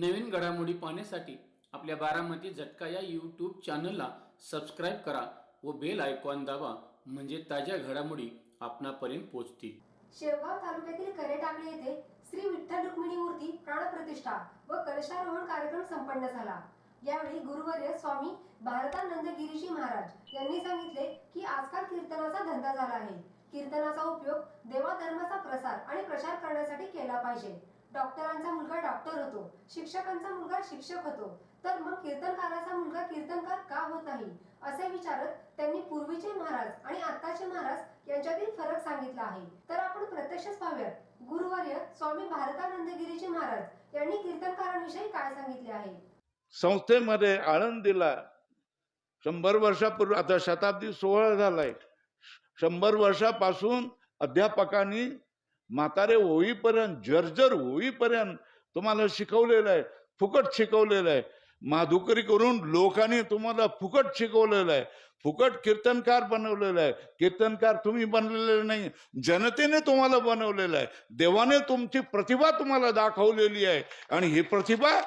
नवीन घडामोडी पाहण्यासाठी आपल्या बारामती झटका या यूट्यूब चॅनलला सबस्क्राईब करा व बेल आयकॉन दाबा म्हणजे ताज्या घडामोडी आपणापर्यंत पोहोचतील. शेवगाव तालुक्यातील करेटाकळी येथे श्री विठ्ठल रुक्मिणी मूर्ती प्राणप्रतिष्ठा व कलशारोहण कार्यक्रम संपन्न झाला. यावेळी गुरुवर्य स्वामी भारतानंद गिरीजी महाराज यांनी सांगितले की आजकाल कीर्तनाचा धंदा झाला आहे. कीर्तनाचा उपयोग देवाधर्माचा प्रसार आणि प्रचार करण्यासाठी केला पाहिजे. डॉक्टरांचा मुलगा डॉक्टर होतो शिक्षकांचा मुलगा शिक्षक होतो. तर मग कीर्तनकाराचा मुलगा कीर्तनकार का होत नाही? असे विचारत त्यांनी पूर्वीचे महाराज आणि आताचे महाराज यांच्यातील फरक सांगितला आहे. तर आपण प्रत्यक्षच पाहूयात. गुरुवर्य स्वामी भारतानंद गिरीजी महाराज यांनी कीर्तनकारांविषयी काय सांगितले आहे? संस्थेमध्ये आळंदीला शंभर वर्षापूर्वी आता शताब्दी सोहळा झालाय. शंभर वर्षापासून अध्यापकांनी म्हातारे होईपर्यंत जर्जर होईपर्यंत तुम्हाला शिकवलेलं आहे फुकट शिकवलेलं आहे. माधुकरी करून लोकांनी तुम्हाला फुकट शिकवलेलं आहे. फुकट कीर्तनकार बनवलेलं आहे. कीर्तनकार तुम्ही बनलेले नाही जनतेने तुम्हाला बनवलेलं आहे. देवाने तुमची प्रतिभा तुम्हाला दाखवलेली आहे. आणि ही प्रतिभा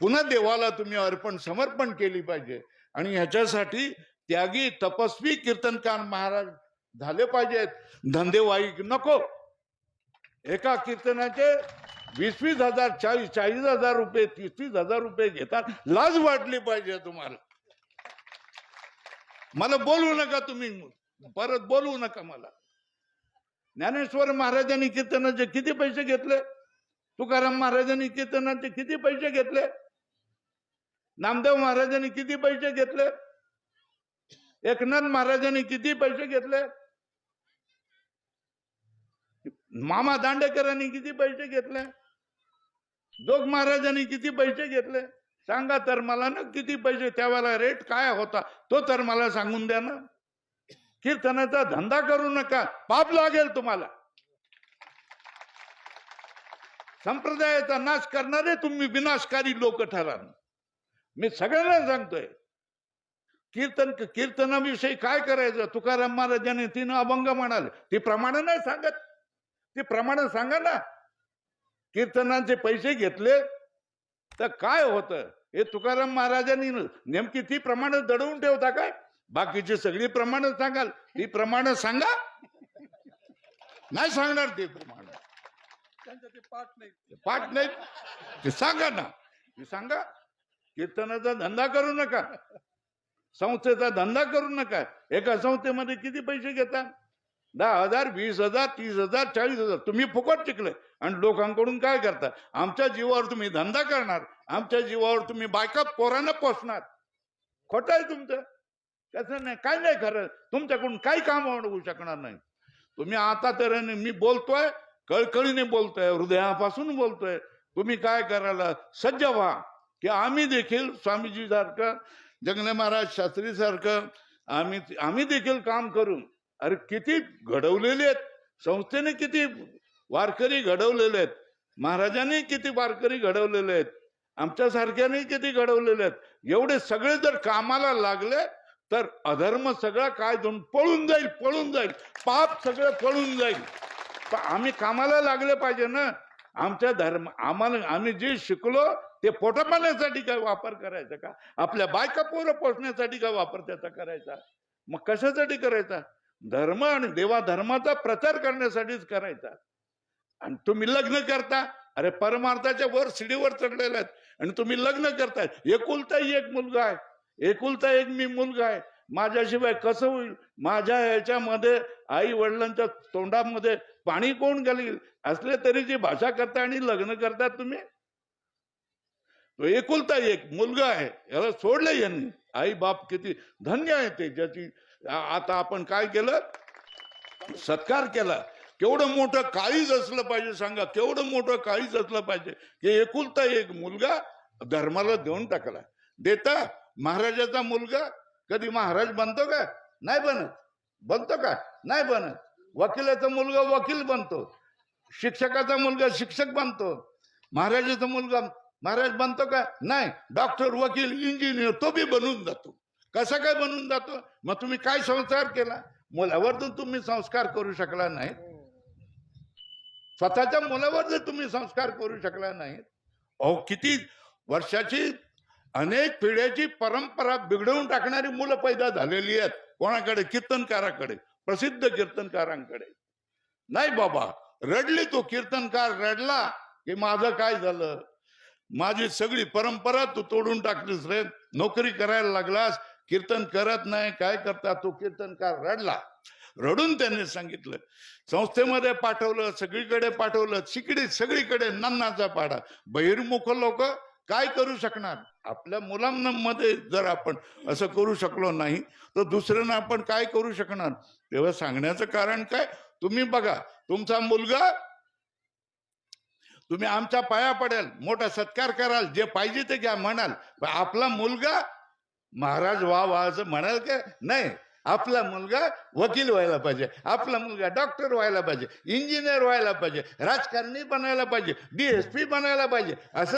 पुन्हा देवाला तुम्ही अर्पण समर्पण केली पाहिजे. आणि ह्याच्यासाठी त्यागी तपस्वी कीर्तनकार महाराज झाले पाहिजेत. धंदेवाईक नको. एका कीर्तनाचे वीस वीस हजार चाळीस चाळीस हजार रुपये तीस तीस हजार रुपये घेतात. लाज वाटली पाहिजे तुम्हाला. मला बोलू नका तुम्ही. परत बोलवू नका मला. ज्ञानेश्वर महाराजांनी कीर्तनाचे किती पैसे घेतले? तुकाराम महाराजांनी कीर्तनाचे किती पैसे घेतले? नामदेव महाराजांनी किती पैसे घेतले? एकनाथ महाराजांनी किती पैसे घेतले? मामा दांडेकरांनी किती पैसे घेतले? जोग महाराजांनी किती पैसे घेतले? सांगा तर मला ना किती पैसे त्यावेळेला रेट काय होता? तो तर मला सांगून द्या ना. कीर्तनाचा धंदा करू नका. पाप लागेल तुम्हाला. संप्रदायाचा नाश करणारे तुम्ही विनाशकारी लोक ठराल. मी सगळ्यांना सांगतोय. कीर्तन कीर्तनाविषयी काय करायचं? तुकाराम महाराजांनी तिनं अभंग म्हणाले. ती प्रमाण नाही सांगत. ती प्रमाण सांगा ना. कीर्तनाचे पैसे घेतले तर काय होतं? हे तुकाराम महाराजांनी नेमकी ती प्रमाण दडवून ठेवता काय? बाकीची सगळी प्रमाण सांगाल. ती प्रमाण सांगा. नाही सांगणार ते प्रमाण. ते पाठ नाही. पाठ नाही. ते सांगा ना. ते सांगा. कीर्तनाचा धंदा करू नका. संस्थेचा धंदा करू नका. एका संस्थेमध्ये किती पैसे घेता? दहा हजार वीस हजार तीस हजार चाळीस हजार तुम्ही फुकट टिकले आणि लोकांकडून काय करता? आमच्या जीवावर तुम्ही धंदा करणार. आमच्या जीवावर तुम्ही बायका पोरांना पोसणार. खोटं आहे तुमचं. त्याचं नाही काय नाही खरं. तुमच्याकडून काही काम होऊ शकणार नाही. तुम्ही आता तर मी बोलतोय कळकळीने बोलतोय हृदयापासून बोलतोय. तुम्ही काय करायला सज्ज व्हा. की आम्ही देखील स्वामीजी सारखं जगने महाराज शास्त्री सारखं आम्ही आम्ही देखील काम करू. अरे किती घडवलेले आहेत. संस्थेने किती वारकरी घडवलेले आहेत. महाराजांनी किती वारकरी घडवलेले आहेत. आमच्यासारख्याने किती घडवलेले आहेत. एवढे सगळे जर कामाला लागले तर अधर्म सगळा काय दोन पळून जाईल पळून जाईल. पाप सगळं पळून जाईल. पण आम्ही कामाला लागले पाहिजे ना. आमच्या धर्म आम्हाला आम्ही जे शिकलो ते पोटापाण्यासाठी काय वापर करायचा का? आपल्या बायका पोरं पोसण्यासाठी काय वापर त्याचा करायचा? मग कशासाठी करायचा? धर्म आणि देवा धर्माचा प्रचार करण्यासाठीच करायचा. आणि तुम्ही लग्न करता अरे परमार्थाच्या वर शिडीवर चढलेला आहेत. आणि तुम्ही लग्न करताय. एकुलता एक मुलगा आहे. एकुलता एक मी मुलगा आहे. माझ्याशिवाय कसं होईल? माझ्या ह्याच्यामध्ये आई वडिलांच्या तोंडामध्ये पाणी कोण घालील? असले तरी जी भाषा करता आणि लग्न करता तुम्ही? तो एकुलता एक मुलगा आहे. याला सोडलं यांनी. आई बाप किती धन्य आहे ते ज्याची आता आपण काय केलं? सत्कार केला. केवढं मोठं काळीज असलं पाहिजे सांगा. केवढं मोठं काळीज असलं पाहिजे. की एकुलता एक मुलगा धर्माला देऊन टाकला. देता महाराजाचा मुलगा कधी महाराज बनतो का? नाही बनत. बनतो का? नाही बनत. वकिलाचा मुलगा वकील बनतो. शिक्षकाचा मुलगा शिक्षक बनतो. महाराजाचा मुलगा महाराज बनतो का? नाही. डॉक्टर वकील इंजिनियर तो बी बनून जातो. कसा काय बनून जातो? मग तुम्ही काय संस्कार केला? मुलावर तर तुम्ही संस्कार करू शकला नाही स्वतःच्या मुलावर जर तुम्ही संस्कार करू शकला नाहीत. अहो किती वर्षाची अनेक पिढ्याची परंपरा बिघडवून टाकणारी मुलं पैदा झालेली आहेत. कोणाकडे? कीर्तनकाराकडे. प्रसिद्ध कीर्तनकारांकडे. नाही बाबा रडली तो कीर्तनकार रडला की माझं काय झालं? माझी सगळी परंपरा तू तोडून टाकलीस रे. नोकरी करायला लागलास. कीर्तन करत नाही काय करता? तो कीर्तनकार रडला. रडून त्यांनी सांगितलं संस्थेमध्ये पाठवलं सगळीकडे पाठवलं तिकडे सगळीकडे नन्नाचा पाडा. बहिर्मुख लोक काय करू शकणार? आपल्या मुलांमध्ये जर आपण असं करू शकलो नाही तर दुसऱ्यांना आपण काय करू शकणार? तेव्हा सांगण्याचं कारण काय? तुम्ही बघा तुमचा मुलगा तुम्ही आमच्या पाया पडेल मोठा सत्कार कराल जे पाहिजे ते घ्या म्हणाल. आपला मुलगा महाराज वा वा असं म्हणाल का? नाही. आपला मुलगा वकील व्हायला पाहिजे. आपला मुलगा डॉक्टर व्हायला पाहिजे. इंजिनियर व्हायला पाहिजे. राजकारणी बनायला पाहिजे. डीएसपी बनायला पाहिजे. असं